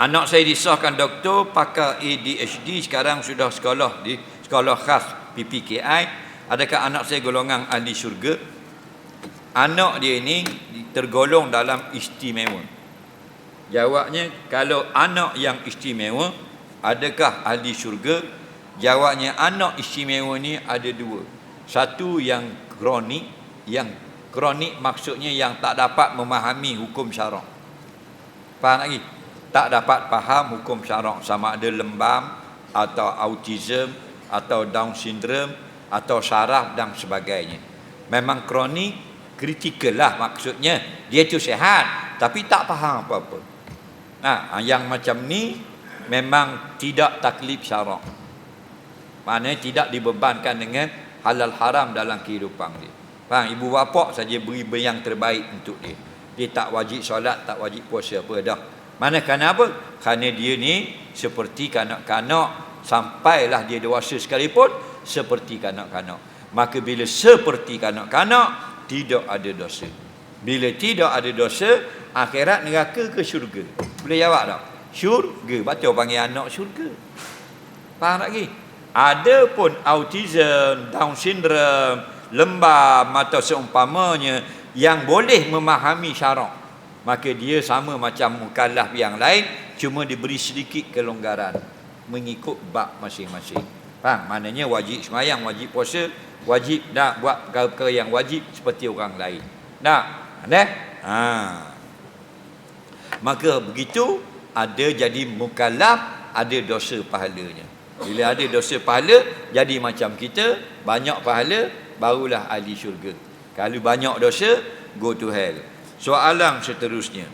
Anak saya disahkan doktor pakar ADHD sekarang sudah sekolah di sekolah khas PPKI. Adakah anak saya golongan ahli syurga? Anak dia ini tergolong dalam istimewa. Jawabnya kalau anak yang istimewa adakah ahli syurga? Jawabnya anak istimewa ni ada dua. Satu yang kronik, yang kronik maksudnya yang tak dapat memahami hukum syarak. Faham lagi? Tak dapat faham hukum syarak sama ada lembam atau autism atau down syndrome atau saraf dan sebagainya. Memang kronik kritikal lah maksudnya. Dia tu sehat tapi tak faham apa-apa. Nah yang macam ni memang tidak taklif syarak maknanya tidak dibebankan dengan halal haram dalam kehidupan dia. Faham? Ibu bapa saja beri yang terbaik untuk dia. Dia tak wajib solat tak wajib puasa apa dah mana kerana apa? Kerana dia ni seperti kanak-kanak sampailah dia dewasa sekalipun seperti kanak-kanak. Maka bila seperti kanak-kanak tidak ada dosa. Bila tidak ada dosa, akhirat neraka ke syurga? Boleh jawab tak? Syurga. Baca panggil anak syurga. Faham lagi? Ada pun autism, Down syndrome, lembam atau seumpamanya yang boleh memahami syarak maka dia sama macam mukallaf yang lain cuma diberi sedikit kelonggaran. Mengikut bab masing-masing. Faham? Maknanya wajib semayang wajib puasa wajib nak buat perkara-perkara yang wajib seperti orang lain. Nak? Ada ha. Maka begitu ada jadi mukallaf ada dosa pahalanya. Bila ada dosa pahala jadi macam kita banyak pahala barulah ahli syurga. Kalau banyak dosa go to hell Soalan seterusnya.